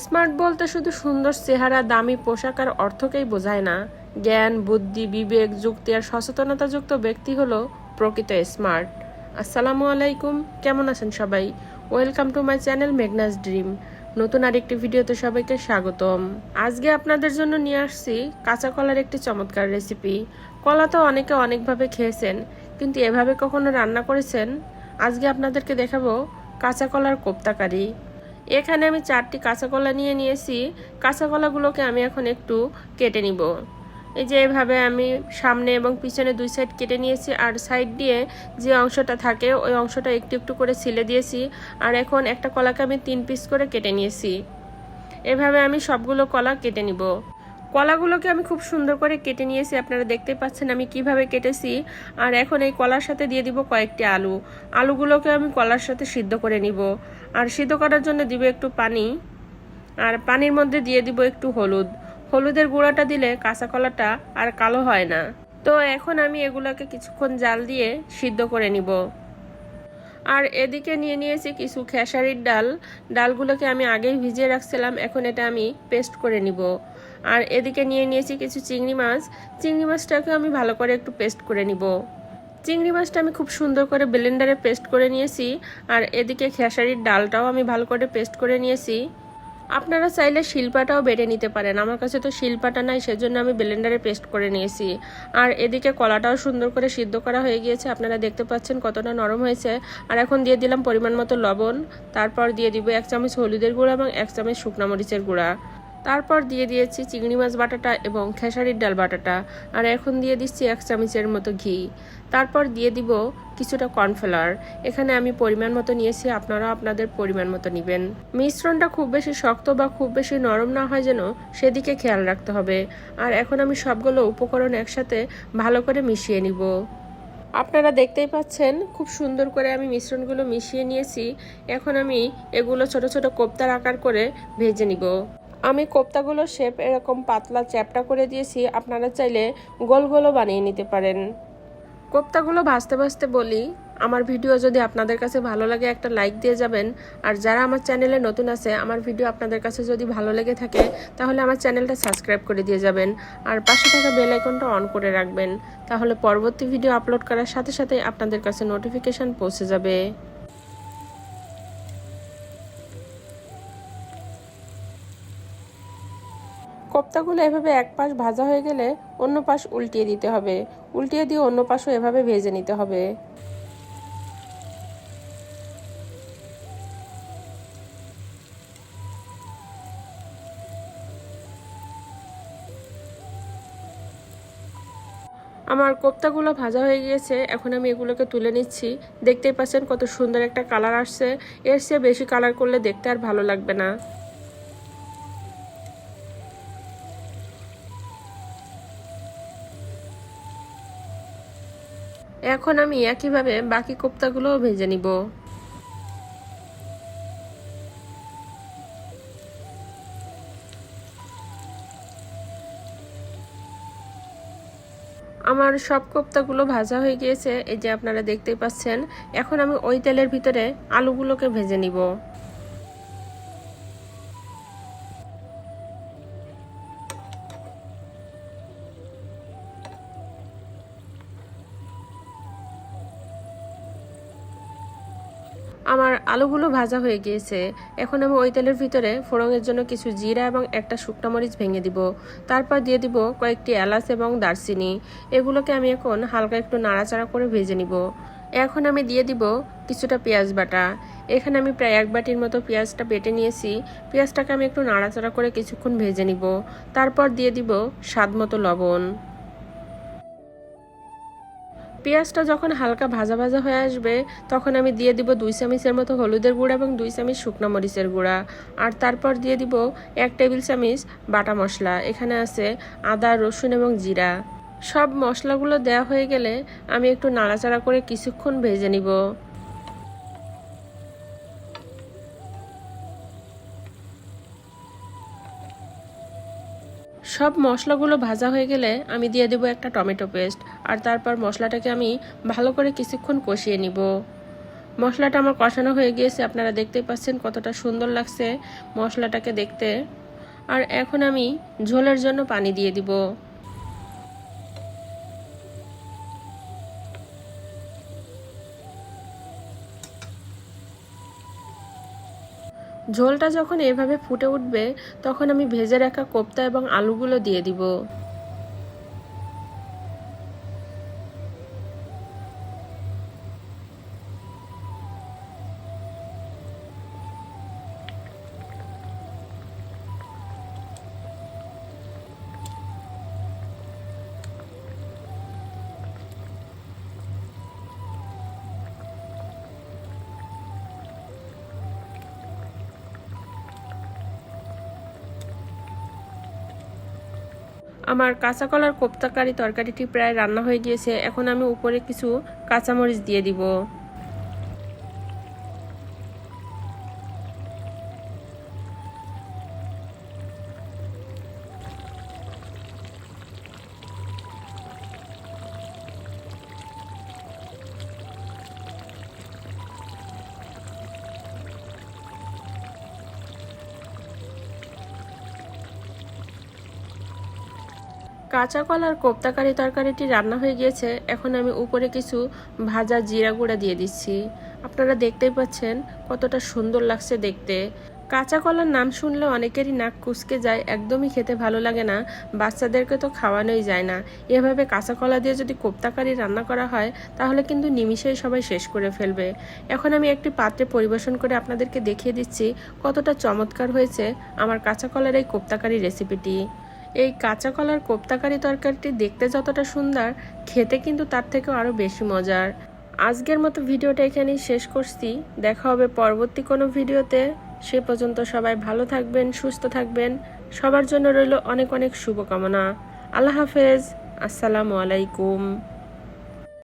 Smart বলতে শুধু সুন্দর চেহারা, দামি পোশাক আর অর্থকেই বোঝায় না। জ্ঞান, বুদ্ধি, বিবেক, যুক্তি আর সচেতনতাযুক্ত ব্যক্তি হলো প্রকৃত স্মার্ট। আসসালামু আলাইকুম, কেমন আছেন সবাই? Welcome to my channel Meghna's dream. নতুন আরেকটি ভিডিওতে সবাইকে স্বাগতম। আজকে আপনাদের জন্য নিয়ে আসছি কাঁচা কলার একটি চমৎকার রেসিপি। কলা তো অনেকে অনেকভাবে খেয়েছেন, কিন্তু এভাবে কখনো রান্না করেছেন? আজকে আপনাদেরকে দেখাবো কাঁচা কলার কোপ্তাকারি। এখানে আমি চারটি কাঁচা কলা নিয়ে নিয়েছি। কাঁচা কলাগুলোকে আমি এখন একটু কেটে নিব। এই যে এভাবে আমি সামনে এবং পিছনে দুই সাইড কেটে নিয়েছি আর সাইড দিয়ে যে অংশটা থাকে, ওই অংশটা একটু একটু করে ছিলে দিয়েছি আর এখন একটা কলাকে আমি তিন পিস করে কেটে নিয়েছি। এভাবে আমি সবগুলো কলা কেটে নিব। কলাগুলোকে আমি খুব সুন্দর করে কেটে নিয়েছি, আপনারা দেখতে পাচ্ছেন আমি কীভাবে কেটেছি। আর এখন এই কলার সাথে দিয়ে দিব কয়েকটি আলু। আলুগুলোকে আমি কলার সাথে সিদ্ধ করে নিব। আর সিদ্ধ করার জন্য দিব একটু পানি। আর পানির মধ্যে দিয়ে দিব একটু হলুদ। হলুদের গুঁড়াটা দিলে কাঁচা কলাটা আর কালো হয় না। তো এখন আমি এগুলোকে কিছুক্ষণ জাল দিয়ে সিদ্ধ করে নিব। আর এদিকে নিয়ে নিয়েছি কিছু খেসারির ডাল। ডালগুলোকে আমি আগেই ভিজিয়ে রাখছিলাম, এখন এটা আমি পেস্ট করে নিব। আর এদিকে নিয়ে নিয়েছি কিছু চিংড়ি মাছ। চিংড়ি মাছটাকে আমি ভালো করে একটু পেস্ট করে নিব। চিংড়ি মাছটা আমি খুব সুন্দর করে ব্লেন্ডারে পেস্ট করে নিয়েছি। আর এদিকে খেসারির ডালটাও আমি ভালো করে পেস্ট করে নিয়েছি। আপনারা চাইলে শিল্পাটাও বেটে নিতে পারেন। আমার কাছে তো শিল্পাটা নাই, সেজন্য আমি ব্লেন্ডারে পেস্ট করে নিয়েছি। আর এদিকে কলাটাও সুন্দর করে সিদ্ধ করা হয়ে গিয়েছে। আপনারা দেখতে পাচ্ছেন কতটা নরম হয়েছে। আর এখন দিয়ে দিলাম পরিমাণ মতো লবণ। তারপর দিয়ে দিব এক চামচ হলুদের গুঁড়া এবং এক চামচ শুকনা মরিচের গুঁড়া। তারপর দিয়ে দিয়েছি চিংড়ি মাছ বাটাটা এবং খেসারির ডাল বাটাটা। আর এখন দিয়ে দিচ্ছি এক চামচের মতো ঘি। তারপর দিয়ে দিব কিছুটা কর্নফ্লাওয়ার। এখানে আমি পরিমাণ মতো নিয়েছি আপনারা আপনাদের পরিমাণ মতো নেবেন। মিশ্রণটা খুব বেশি শক্ত বা খুব বেশি নরম না হয় যেন সেদিকে খেয়াল রাখতে হবে। আর এখন আমি সবগুলো উপকরণ একসাথে ভালো করে মিশিয়ে নিব। আপনারা দেখতেই পাচ্ছেন, খুব সুন্দর করে আমি মিশ্রণগুলো মিশিয়ে নিয়েছি। এখন আমি এগুলো ছোট ছোট কোপ্তার আকার করে ভেজে নিব। আমি কোপ্তাগুলো শেপ এরকম পাতলা চ্যাপটা করে দিয়েছি, আপনারা চাইলে গোল গোলও বানিয়ে নিতে পারেন। কোপ্তাগুলো ভাজতে ভাজতে বলি, আমার ভিডিও যদি আপনাদের কাছে ভালো লাগে একটা লাইক দিয়ে যাবেন। আর যারা আমার চ্যানেলে নতুন আছে, আমার ভিডিও আপনাদের কাছে যদি ভালো লেগে থাকে, তাহলে আমার চ্যানেলটা সাবস্ক্রাইব করে দিয়ে যাবেন। আর পাশে থাকা বেল আইকনটা অন করে রাখবেন, তাহলে পরবর্তী ভিডিও আপলোড করার সাথে সাথে আপনাদের কাছে নোটিফিকেশন পৌঁছে যাবে। কোপ্তাগুলো এভাবে এক পাশ ভাজা হয়ে গেলে অন্য পাশ উল্টিয়ে দিতে হবে। উল্টিয়ে দিয়ে অন্য পাশও এভাবে ভেজে নিতে হবে। আমার কোপ্তাগুলো ভাজা হয়ে গিয়েছে, এখন আমি এগুলোকে তুলে নিচ্ছি। দেখতেই পাচ্ছেন কত সুন্দর একটা কালার আসছে। এর চেয়ে বেশি কালার করলে দেখতে আর ভালো লাগবে না। এখন আমি একইভাবে বাকি কোপ্তাগুলোও ভেজে নিব। আমার সব কোপ্তাগুলো ভাজা হয়ে গিয়েছে, এই যে আপনারা দেখতেই পাচ্ছেন। এখন আমি ওই তেলের ভিতরে আলুগুলোকে ভেজে নিব। আমার আলুগুলো ভাজা হয়ে গিয়েছে। এখন আমি ওই তেলের ভিতরে ফোড়নের জন্য কিছু জিরা এবং একটা শুকনো মরিচ ভেঙে দিব। তারপর দিয়ে দিব কয়েকটি এলাচ এবং দারচিনি। এগুলোকে আমি এখন হালকা একটু নাড়াচাড়া করে ভেজে নিব। এখন আমি দিয়ে দিব কিছুটা পেঁয়াজ বাটা। এখানে আমি প্রায় এক বাটির মতো পেঁয়াজটা বেটে নিয়েছি। পেঁয়াজটাকে আমি একটু নাড়াচাড়া করে কিছুক্ষণ ভেজে নিব। তারপর দিয়ে দিব স্বাদ মতো লবণ। পেঁয়াজটা যখন হালকা ভাজা ভাজা হয়ে আসবে, তখন আমি দিয়ে দিব দুই চামিচের মতো হলুদের গুঁড়া এবং দুই চামচ শুকনো মরিচের গুঁড়া। আর তারপর দিয়ে দিব এক টেবিল চামিচ বাটা মশলা। এখানে আছে আদা, রসুন এবং জিরা। সব মশলাগুলো দেওয়া হয়ে গেলে আমি একটু নাড়াচাড়া করে কিছুক্ষণ ভেজে নিব। সব মশলাগুলো ভাজা হয়ে গেলে আমি দিয়ে দেবো একটা টমেটো পেস্ট। আর তারপর মশলাটাকে আমি ভালো করে কিছুক্ষণ কষিয়ে নিব। মশলাটা আমার কষানো হয়ে গিয়েছে, আপনারা দেখতেই পাচ্ছেন কতটা সুন্দর লাগছে মশলাটাকে দেখতে। আর এখন আমি ঝোলের জন্য পানি দিয়ে দিব। ঝোলটা যখন এভাবে ফুটে উঠবে, তখন আমি ভেজে রাখা কোপ্তা এবং আলুগুলো দিয়ে দিব। আমার কাঁচা কলার কোপ্তাকারি তরকারিটি প্রায় রান্না হয়ে গিয়েছে, এখন আমি উপরে কিছু কাঁচামরিচ দিয়ে দিব। কাঁচা কলার কোপ্তাকারি তরকারিটি রান্না হয়ে গিয়েছে, এখন আমি উপরে কিছু ভাজা জিরা গুঁড়া দিয়ে দিচ্ছি। আপনারা দেখতেই পাচ্ছেন কতটা সুন্দর লাগছে দেখতে। কাঁচা কলার নাম শুনলে অনেকেরই নাক কুচকে যায়, একদমই খেতে ভালো লাগে না, বাচ্চাদেরকে তো খাওয়ানোই যায় না। এভাবে কাঁচা কলা দিয়ে যদি কোপ্তাকারি রান্না করা হয়, তাহলে কিন্তু নিমিষেই সবাই শেষ করে ফেলবে। এখন আমি একটি পাত্রে পরিবেশন করে আপনাদেরকে দেখিয়ে দিচ্ছি কতটা চমৎকার হয়েছে আমার কাঁচা কলার এই কোপ্তাকারি রেসিপিটি। এই কাঁচা কলার কোপ্তাকারি তরকারিটি দেখতে যতটা সুন্দর, খেতে কিন্তু তার থেকেও আরও বেশি মজার। আজকের মতো ভিডিওটা এখানেই শেষ করছি। দেখা হবে পরবর্তী কোনো ভিডিওতে। সে পর্যন্ত সবাই ভালো থাকবেন, সুস্থ থাকবেন। সবার জন্য রইল অনেক অনেক শুভকামনা। আল্লাহ হাফেজ। আসসালামু আলাইকুম।